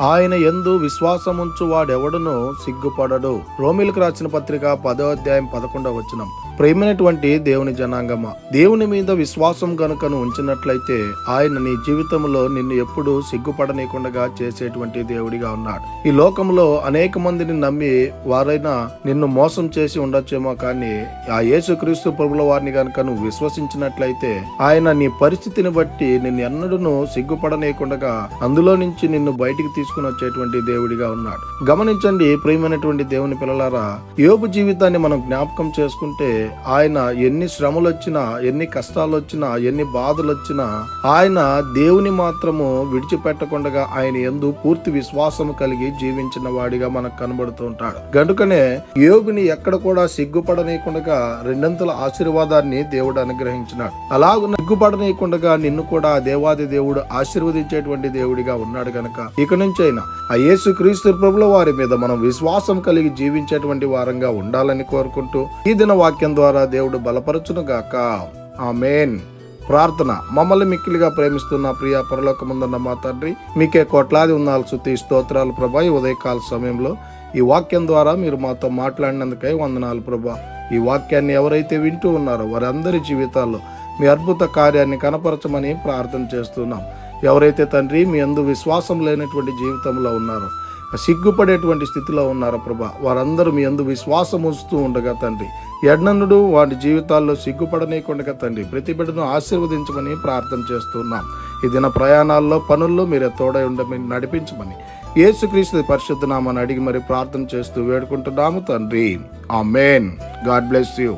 ఆయన ఎందు విశ్వాసముంచు వాడెవడునో సిగ్గుపడడు. రోమిలకు రాసిన పత్రిక పదో అధ్యాయం పదకొండవ వచనం. ప్రేమైనటువంటి దేవుని జనాంగమా? దేవుని మీద విశ్వాసం గనుకను ఉంచినట్లయితే ఆయన నీ జీవితంలో నిన్ను ఎప్పుడు సిగ్గుపడనీయకుండా చేసేటువంటి దేవుడిగా ఉన్నాడు. ఈ లోకంలో అనేక మందిని నమ్మి వారైనా నిన్ను మోసం చేసి ఉండొచ్చేమో కానీ ఆ యేసుక్రీస్తు ప్రభుల వారిని గనుక నువ్వు విశ్వసించినట్లయితే ఆయన నీ పరిస్థితిని బట్టి నిన్ను ఎన్నడూ సిగ్గుపడనీయకుండా అందులో నుంచి నిన్ను బయటికి తీసుకుని వచ్చేటువంటి దేవుడిగా ఉన్నాడు. గమనించండి ప్రియమైనటువంటి దేవుని పిల్లలారా యోబు జీవితాన్ని మనం జ్ఞాపకం చేసుకుంటే ఆయన ఎన్ని శ్రమలు వచ్చినా ఎన్ని కష్టాలు వచ్చినా ఎన్ని బాధలు వచ్చినా ఆయన దేవుని మాత్రము విడిచిపెట్టకుండా ఆయన ఎందు పూర్తి విశ్వాసము కలిగి జీవించిన వాడిగా మనకు కనబడుతూ ఉంటాడు. గనుకనే యోగుని ఎక్కడ కూడా సిగ్గుపడనీయకుండా రెండంతల ఆశీర్వాదాన్ని దేవుడు అనుగ్రహించినాడు. అలాగ సిగ్గుపడనీయకుండా నిన్ను కూడా దేవాది దేవుడు ఆశీర్వదించేటువంటి దేవుడిగా ఉన్నాడు గనక. ఇక నుంచైనా ఆ యేసు క్రీస్తు ప్రభుల వారి మీద మనం విశ్వాసం కలిగి జీవించేటువంటి వారంగా ఉండాలని కోరుకుంటూ ఈ దిన వాక్యం ద్వారా దేవుడు బలపరచునుగాక. ఆమెన్. ప్రార్థన. మమ్మల్ని మిక్కిలిగా ప్రేమిస్తున్న ప్రియ పరలోకముందన్న మా తండ్రి మీకే కోట్లాది ఉన్నాలు శుద్ధి స్తోత్రాలు ప్రభా. ఈ ఉదయకాల సమయంలో ఈ వాక్యం ద్వారా మీరు మాతో మాట్లాడినందుకై వందనాలు ప్రభా. ఈ వాక్యాన్ని ఎవరైతే వింటూ ఉన్నారో వారందరి జీవితాల్లో మీ అద్భుత కార్యాన్ని కనపరచమని ప్రార్థన చేస్తున్నాం. ఎవరైతే తండ్రి మీ అందు విశ్వాసం లేనటువంటి జీవితంలో ఉన్నారో సిగ్గుపడేటువంటి స్థితిలో ఉన్నారు ప్రభా. వారందరూ మీ అందు విశ్వాసం ఉంచుతూ ఉండగా తండ్రి. ఎడ్నన్నుడు వాడి జీవితాల్లో సిగ్గుపడనీయకుండా తండ్రి. ప్రతి బిడ్డను ఆశీర్వదించమని ప్రార్థన చేస్తున్నాం. ఈ దిన ప్రయాణాల్లో పనుల్లో మీరే తోడై ఉండమని నడిపించమని యేసుక్రీస్తు పరిశుద్ధనామని అడిగి మరి ప్రార్థన చేస్తూ వేడుకుంటున్నాము తండ్రి. ఆ మేన్ గాడ్ బ్లెస్ యూ.